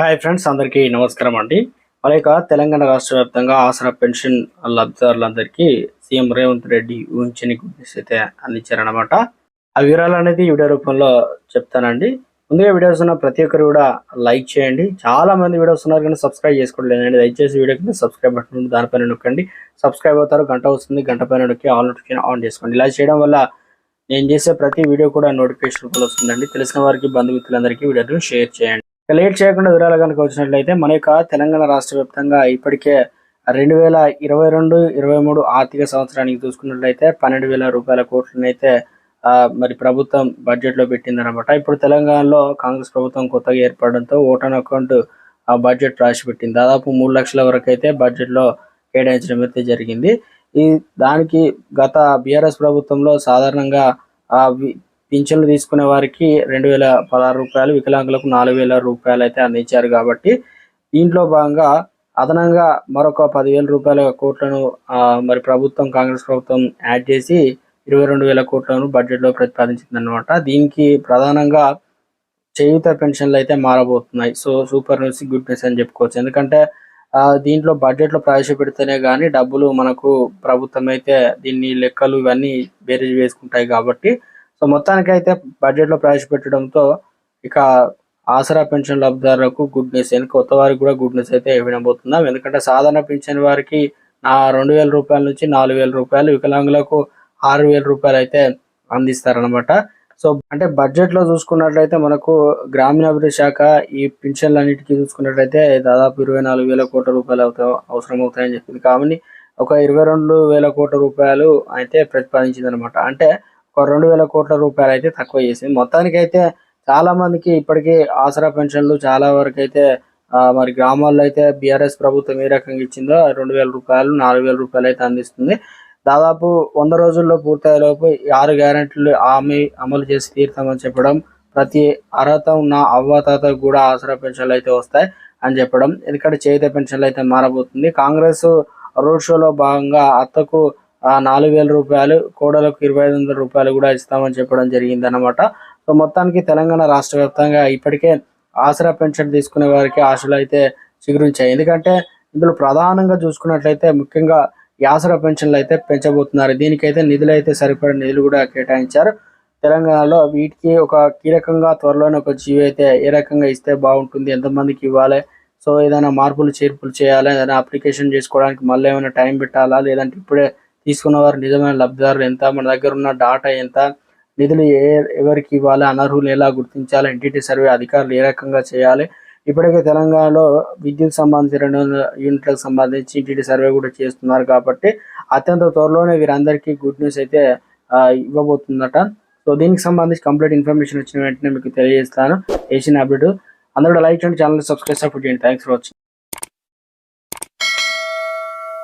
Hi friends అందరికీ నమస్కారం అండి. మన యొక్క తెలంగాణ రాష్ట్ర వ్యాప్తంగా ఆసరా పెన్షన్ లబ్ధిదారులందరికీ సీఎం రేవంత్ రెడ్డి ఊహించని గుడ్నెస్ అయితే అందించారనమాట ఆ వివరాలు అనేది వీడియో రూపంలో చెప్తానండి. ముందుగా వీడియోస్ ఉన్న ప్రతి ఒక్కరు కూడా లైక్ చేయండి. చాలా మంది వీడియోస్ ఉన్నారు కానీ సబ్స్క్రైబ్ చేసుకోవట్లేదండి దయచేసి వీడియో కింద సబ్స్క్రైబ్ బటన్ ఉంది దానిపైన నొక్కండి. సబ్స్క్రైబ్ అవుతారు గంట వస్తుంది గంట పైన నొక్కి ఆల్ నోటిఫికేషన్ ఆన్ చేసుకోండి. ఇలా చేయడం వల్ల నేను చేసే ప్రతి వీడియో కూడా నోటిఫికేషన్ రూపంలో వస్తుందండి. తెలిసిన వారికి బంధుమిత్రులందరికీ వీడియోను షేర్ చేయండి. లేట్ చేయకుండా వివరాలు కనుక వచ్చినట్లయితే మన యొక్క తెలంగాణ రాష్ట్ర వ్యాప్తంగా ఇప్పటికే రెండు వేల ఇరవై రెండు ఇరవై మూడు ఆర్థిక సంవత్సరానికి చూసుకున్నట్లయితే పన్నెండు వేల రూపాయల కోట్లను అయితే మరి ప్రభుత్వం బడ్జెట్లో పెట్టిందనమాట ఇప్పుడు తెలంగాణలో కాంగ్రెస్ ప్రభుత్వం కొత్తగా ఏర్పడడంతో vote on account budget budget పెట్టింది దాదాపు మూడు లక్షల వరకు అయితే బడ్జెట్లో కేటాయించడం అయితే జరిగింది. ఈ దానికి గత బీఆర్ఎస్ ప్రభుత్వంలో సాధారణంగా వి- పింఛన్లు తీసుకునే వారికి రెండు వేల పదహారు రూపాయలు వికలాంగులకు నాలుగు వేల రూపాయలు అయితే అందించారు కాబట్టి దీంట్లో భాగంగా అదనంగా మరొక పదివేల రూపాయల కోట్లను మరి ప్రభుత్వం కాంగ్రెస్ ప్రభుత్వం యాడ్ చేసి ఇరవై రెండు వేల కోట్లను బడ్జెట్లో ప్రతిపాదించింది అనమాట దీనికి ప్రధానంగా చేయూత పెన్షన్లు అయితే మారబోతున్నాయి. So super news good news అని చెప్పుకోవచ్చు. ఎందుకంటే దీంట్లో బడ్జెట్లో ప్రవేశపెడితేనే కానీ డబ్బులు మనకు ప్రభుత్వం అయితే దీన్ని లెక్కలు ఇవన్నీ బేరీజ్ వేసుకుంటాయి కాబట్టి సో మొత్తానికి అయితే బడ్జెట్లో ప్రవేశపెట్టడంతో ఇక ఆసరా పెన్షన్ లబ్ధిదారులకు గుడ్ న్యూస్ ఎందుకు కొత్త వారికి కూడా గుడ్ న్యూస్ అయితే వినబోతున్నాం. ఎందుకంటే సాధారణ పెన్షన్ వారికి నా రెండు వేల రూపాయల నుంచి నాలుగు వేల రూపాయలు వికలాంగులకు ఆరు వేల రూపాయలు అయితే అందిస్తారనమాట సో అంటే బడ్జెట్లో చూసుకున్నట్లయితే మనకు గ్రామీణాభివృద్ధి శాఖ ఈ పెన్షన్లన్నిటికీ చూసుకున్నట్లయితే దాదాపు ఇరవై నాలుగు వేల కోట్ల రూపాయలు అవుతాయి అవసరం అవుతాయని చెప్పింది. కాబట్టి ఒక ఇరవై రెండు వేల కోట్ల రూపాయలు అయితే ప్రతిపాదించింది అనమాట అంటే రెండు వేల కోట్ల రూపాయలు అయితే తక్కువ చేసింది. మొత్తానికి అయితే చాలా మందికి ఇప్పటికీ ఆసరా పెన్షన్లు చాలా వరకు అయితే మరి గ్రామాల్లో అయితే బీఆర్ఎస్ ప్రభుత్వం ఏ రకంగా ఇచ్చిందో రెండు వేల రూపాయలు నాలుగు వేల రూపాయలు అయితే అందిస్తుంది. దాదాపు వంద రోజుల్లో పూర్తయ్యేలోపు ఆరు గ్యారెంటీలు హామీ అమలు చేసి తీరుతామని చెప్పడం ప్రతి అర్హత ఉన్న అవ్వతాతకు కూడా ఆసరా పెన్షన్లు అయితే వస్తాయి అని చెప్పడం ఎందుకంటే చేత పెన్షన్లు అయితే మారబోతుంది. కాంగ్రెస్ రోడ్ షోలో భాగంగా అత్తకు నాలుగు వేల రూపాయలు కోడలకు ఇరవై ఐదు వందల రూపాయలు కూడా ఇస్తామని చెప్పడం జరిగింది అనమాట సో మొత్తానికి తెలంగాణ రాష్ట్ర వ్యాప్తంగా ఇప్పటికే ఆసరా పెన్షన్ తీసుకునే వారికి ఆశలు అయితే చిగురించాయి. ఎందుకంటే ఇందులో ప్రధానంగా చూసుకున్నట్లయితే ముఖ్యంగా ఆసరా పెన్షన్లు అయితే పెంచబోతున్నారు. దీనికైతే నిధులు అయితే సరిపడే నిధులు కూడా కేటాయించారు. తెలంగాణలో వీటికి ఒక కీలకంగా త్వరలోనే ఒక జీవి అయితే ఏ రకంగా ఇస్తే బాగుంటుంది ఎంతమందికి ఇవ్వాలి? సో ఏదైనా మార్పులు చేర్పులు చేయాలి ఏదైనా అప్లికేషన్ చేసుకోవడానికి మళ్ళీ ఏమైనా టైం పెట్టాలా? లేదంటే ఇప్పుడే తీసుకున్న వారు నిజమైన లబ్ధిదారులు ఎంత? మన దగ్గర ఉన్న డాటా ఎంత? నిధులు ఏ ఎవరికి ఇవ్వాలి? అనర్హులు ఎలా గుర్తించాలి? ఎన్టీటీ సర్వే అధికారులు ఏ రకంగా చేయాలి? ఇప్పటికే తెలంగాణలో విద్యుత్ సంబంధించిన రెండు వందల యూనిట్లకు సంబంధించి ఇంటిటి సర్వే కూడా చేస్తున్నారు కాబట్టి అత్యంత త్వరలోనే వీరందరికీ గుడ్ న్యూస్ అయితే ఇవ్వబోతుందట. సో దీనికి సంబంధించి కంప్లీట్ ఇన్ఫర్మేషన్ వచ్చిన వెంటనే మీకు తెలియజేస్తాను. ఏషియన్ అప్డేట్ అందరూ లైక్ చేయండి ఛానల్ సబ్స్క్రైబ్ సపోర్ట్ చేయండి. Thanks for watching